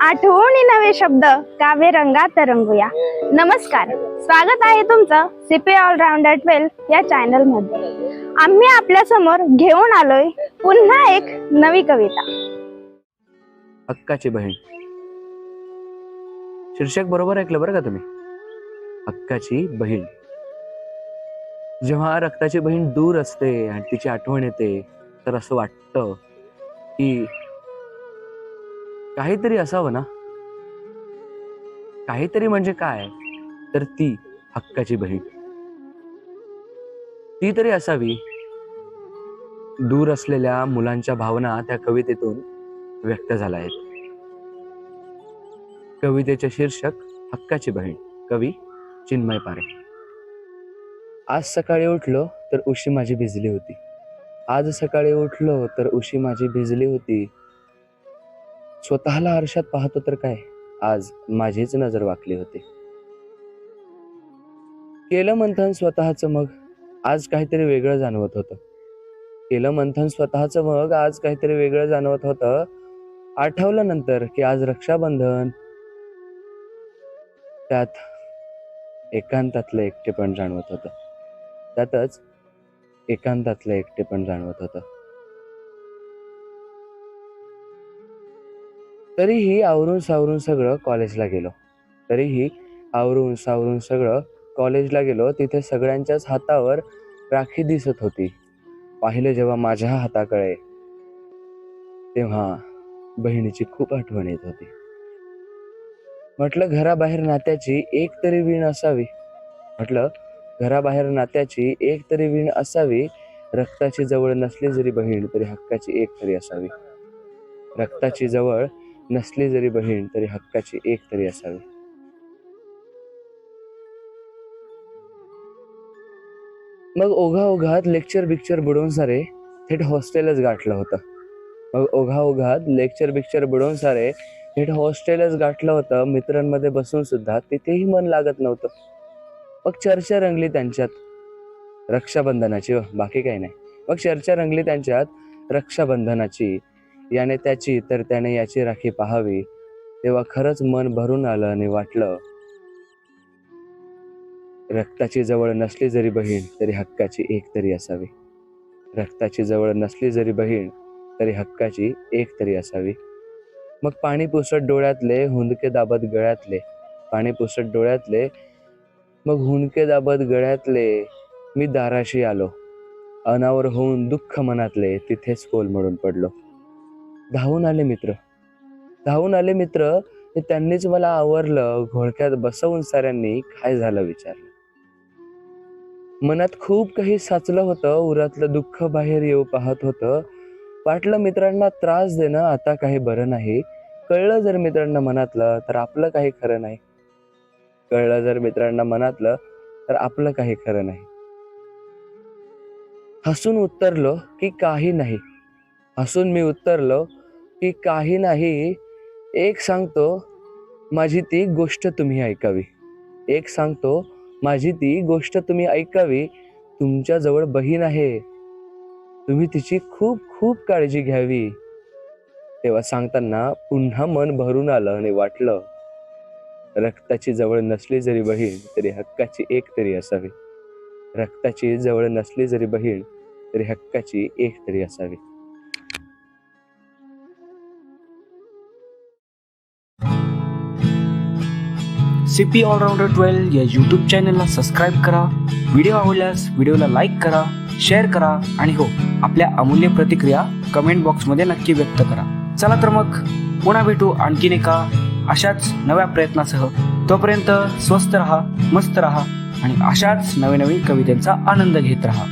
आठवणी नवे शब्द काव्य रंगात तरंगूया. नमस्कार. स्वागत आहे तुमचं सीपी ऑलराऊंडर ट्वेल्व या चॅनलमध्ये आम्ही आपल्यासमोर घेऊन आलोय पुन्हा एक नवी कविता. हक्काची बहीण. शीर्षक बरोबर ऐकलं बरं का तुम्ही? हक्काची बहीण. जेव्हा रक्ताची बहीण दूर असते आणि तिची आठवण येते तर असं वाटतं की काहीतरी असावं ना? काहीतरी म्हणजे काय? तर ती हक्काची बहीण. ती तरी असावी. दूर असलेल्या मुलांच्या भावना त्या कवितेतून व्यक्त झाल्या आहेत. कवितेचे शीर्षक हक्काची बहीण. कवी चिन्मय पारे. आज सकाळी उठलो तर उशी माझी भिजली होती. आज सकाळी उठलो तर उशी माझी भिजली होती. स्वतःला आरशात पाहतो तर काय? आज माझीच नजर वाकली होती. केलं मंथन स्वतःच मग आज काहीतरी वेगळं जाणवत होतं. केलं मंथन स्वतःच मग आज काहीतरी वेगळं जाणवत होतं. आठवलं नंतर की आज रक्षाबंधन. त्यात एकांतातलं एकटेपण जाणवत होतं. त्यातच एकांतातलं एकटेपण जाणवत होतं. तरीही आवरून सावरून सगळं कॉलेजला गेलो. तरीही आवरून सावरून सगळं कॉलेजला गेलो तिथे सगळ्यांच्याच हातावर राखी दिसत होती. पाहिलं जेव्हा माझ्या हाताकडे तेव्हा बहिणीची खूप आठवण येत होती. म्हटलं घराबाहेर नात्याची एक तरी वीण असावी. म्हटलं घराबाहेर नात्याची एक तरी वीण असावी. रक्ताची जवळ नसली जरी बहीण तरी हक्काची एक तरी असावी. रक्ताची जवळ नसली जरी बहीण तरी हक्काची एक तरी असावी. मग ओघा ओघात लेक्चर बिक्चर बुडवून सारे थेट हॉस्टेलच गाठलं होतं. मग ओघा ओघात लेक्चर बिक्चर बुडवून सारे थेट हॉस्टेलच गाठलं होतं. मित्रांमध्ये बसून सुद्धा तिथेही मन लागत नव्हतं. मग चर्चा रंगली त्यांच्यात रक्षाबंधनाची. बाकी काही नाही. मग चर्चा रंगली त्यांच्यात रक्षाबंधनाची. याने त्याची तर त्याने याची राखी पाहावी. तेव्हा खरंच मन भरून आलं आणि वाटलं रक्ताची जवळ नसली जरी बहीण तरी हक्काची एक तरी असावी. रक्ताची जवळ नसली जरी बहीण तरी हक्काची एक तरी असावी. मग पाणी पुसत डोळ्यातले हुंदके दाबत गळ्यातले पाणी पुसत डोळ्यातले मग हुंदके दाबत गळ्यातले मी दाराशी आलो. अनावर होऊन दुःख मनातले तिथेच कोलमडून पडलो. धावून आले मित्र. धावून आले मित्र हे त्यांनीच मला आवरलं घोळक्यात बसवून साऱ्यांनी काय झालं विचारलं. मनात खूप काही साचलं होतं उरातलं दुःख बाहेर येऊ पाहत होतं. वाटलं मित्रांना त्रास देणं आता काही बरं नाही. कळलं जर मित्रांना मनातलं तर आपलं काही खरं नाही. कळलं जर मित्रांना मनातलं तर आपलं काही खरं नाही. हसून उत्तरलो की काही नाही. हसून मी उत्तरलो की काही नाही एक सांगतो माझी ती गोष्ट तुम्ही ऐकावी. एक सांगतो माझी ती गोष्ट तुम्ही ऐकावी तुमच्याजवळ बहीण आहे. तुम्ही तिची खूप खूप काळजी घ्यावी. तेव्हा सांगताना पुन्हा मन भरून आलं आणि वाटलं रक्ताची जवळ नसली जरी बहीण तरी हक्काची एक तरी असावी. रक्ताची जवळ नसली जरी बहीण तरी हक्काची एक तरी असावी. सी पी ऑलराऊंडर ट्वेल्व या यूट्यूब चॅनलला सबस्क्राईब करा. व्हिडिओ आवडल्यास व्हिडिओला लाईक करा शेअर करा आणि हो आपल्या अमूल्य प्रतिक्रिया कमेंट बॉक्समध्ये नक्की व्यक्त करा. चला तर मग पुन्हा भेटू आणखीन एका अशाच नव्या प्रयत्नासह. तोपर्यंत स्वस्त रहा मस्त रहा आणि अशाच नवीन नवीन कवितेचा आनंद घेत रहा.